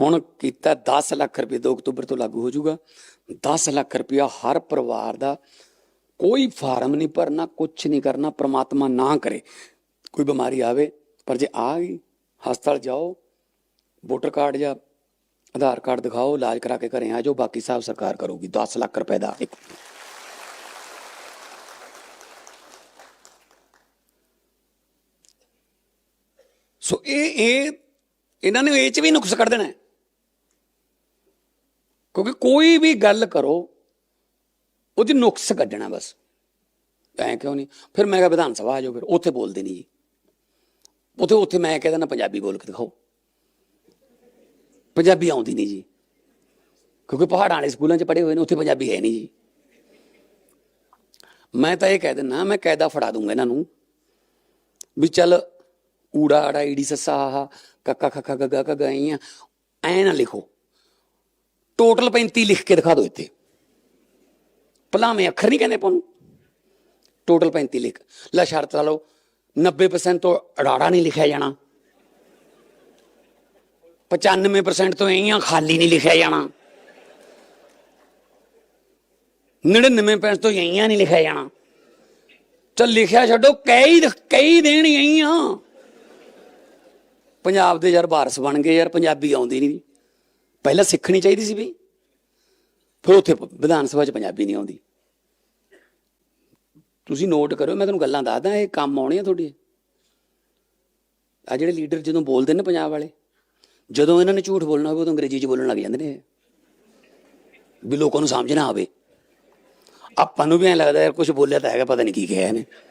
ਹੁਣ ਕੀਤਾ 10 ਲੱਖ ਰੁਪਏ 2 ਅਕਤੂਬਰ ਤੋਂ ਲਾਗੂ ਹੋ ਜਾਊਗਾ। 10 ਲੱਖ ਰੁਪਇਆ ਹਰ ਪਰਿਵਾਰ ਦਾ ਕੋਈ ਫਾਰਮ ਨਹੀਂ ਭਰਨਾ ਕੁਝ ਨਹੀਂ ਕਰਨਾ, ਪ੍ਰਮਾਤਮਾ ਨਾ ਕਰੇ। ਕੋਈ ਬਿਮਾਰੀ ਆਵੇ, ਪਰ ਜੇ ਆ ਗਈ, ਹਸਪਤਾਲ ਜਾਓ, ਵੋਟਰ ਕਾਰਡ ਜਾਂ ਆਧਾਰ ਕਾਰਡ ਦਿਖਾਓ, ਇਲਾਜ ਕਰਾ ਕੇ ਘਰੇ ਆ ਜਾਓ, ਬਾਕੀ ਸਭ ਸਰਕਾਰ ਕਰੂਗੀ। 10 ਲੱਖ ਰੁਪਏ ਦਾ ਇੱਕ। ਸੋ ਇਹ ਇਹ, ਇਹਨਾਂ ਨੇ ਇਹ ਚ ਵੀ ਨੁਕਸ ਕੱਢ ਦੇਣਾ ਹੈ। ਕਿਉਂਕਿ ਕੋਈ ਵੀ ਗੱਲ ਕਰੋ, ਉਹਦੀ ਨੁਕਸ ਕੱਢਣਾ ਬਸ। ਐ ਕਿਉਂ ਨਹੀਂ? ਫਿਰ ਮੈਂ ਕਿਹਾ ਵਿਧਾਨ ਸਭਾ ਆ ਜਾਓ, ਫਿਰ ਉੱਥੇ ਬੋਲਦੇ ਨਹੀਂ ਜੀ। ਉੱਥੇ ਉੱਥੇ ਮੈਂ ਕਹਿ ਦਿੰਦਾ ਪੰਜਾਬੀ ਬੋਲ ਕੇ ਦਿਖਾਓ। ਪੰਜਾਬੀ ਆਉਂਦੀ ਨਹੀਂ ਜੀ। ਕਿਉਂਕਿ ਪਹਾੜਾਂ ਵਾਲੇ ਸਕੂਲਾਂ 'ਚ ਪੜ੍ਹੇ ਹੋਏ ਨੇ, ਉੱਥੇ ਪੰਜਾਬੀ ਹੈ ਨਹੀਂ ਜੀ। ਮੈਂ ਤਾਂ ਇਹ ਕਹਿ ਦਿੰਦਾ, ਮੈਂ ਕਾਇਦਾ ਫੜਾ ਦੂੰਗਾ ਇਹਨਾਂ ਨੂੰ ਵੀ ਚੱਲ ਊੜਾ ਆੜਾ ਈੜੀ ਸੱਸਾ ਆਹਾ ਕੱਕਾ ਖੱਕਾ ਗੱਗਾ ਕਗਾਈਆਂ ਐ ਨਾ ਲਿਖੋ। ਟੋਟਲ 35 ਲਿਖ ਕੇ ਦਿਖਾ ਦਿਓ ਇੱਥੇ। ਭਲਾਵੇਂ ਅੱਖਰ ਨਹੀਂ ਕਹਿੰਦੇ ਆਪਾਂ ਟੋਟਲ 35 ਲਿਖ। ਲੈ ਸ਼ਰਤ ਲਾ ਲਓ 90% ਤੋਂ ਅੜਾੜਾ ਨਹੀਂ ਲਿਖਿਆ ਜਾਣਾ। 95% ਤੋਂ ਐਂ ਖਾਲੀ ਨਹੀਂ ਲਿਖਿਆ ਜਾਣਾ। 99% ਤੋਂ ਐਂ ਨਹੀਂ ਲਿਖਿਆ ਜਾਣਾ। ਚੱਲ ਲਿਖਿਆ ਛੱਡੋ, ਕਈ ਕਈ ਦੇਣ ਐਂ ਪੰਜਾਬ ਦੇ ਯਾਰ ਵਾਰਸ ਬਣ ਗਏ ਯਾਰ, ਪੰਜਾਬੀ ਆਉਂਦੀ ਨਹੀਂ। ਪਹਿਲਾਂ ਸਿੱਖਣੀ ਚਾਹੀਦੀ ਸੀ ਵੀ। ਫਿਰ ਉੱਥੇ ਵਿਧਾਨ ਸਭਾ 'ਚ ਪੰਜਾਬੀ ਨਹੀਂ ਆਉਂਦੀ। ਤੁਸੀਂ ਨੋਟ ਕਰੋ ਮੈਂ ਤੁਹਾਨੂੰ ਗੱਲਾਂ ਦੱਸਦਾ, ਇਹ ਕੰਮ ਆਉਣੇ ਆ ਤੁਹਾਡੇ ਆ ਜਿਹੜੇ ਲੀਡਰ ਜਦੋਂ ਬੋਲਦੇ ਨੇ ਪੰਜਾਬ ਵਾਲੇ, ਜਦੋਂ ਇਹਨਾਂ ਨੇ ਝੂਠ ਬੋਲਣਾ ਹੋਵੇ, ਉਦੋਂ ਅੰਗਰੇਜ਼ੀ 'ਚ ਬੋਲਣ ਲੱਗ ਜਾਂਦੇ ਨੇ ਵੀ ਲੋਕਾਂ ਨੂੰ ਸਮਝ ਨਾ ਆਵੇ। ਆਪਾਂ ਨੂੰ ਵੀ ਐਂ ਲੱਗਦਾ ਯਾਰ ਕੁਝ ਬੋਲਿਆ ਤਾਂ ਹੈਗਾ, ਪਤਾ ਨਹੀਂ ਕੀ ਕਿਹਾ ਇਹਨੇ।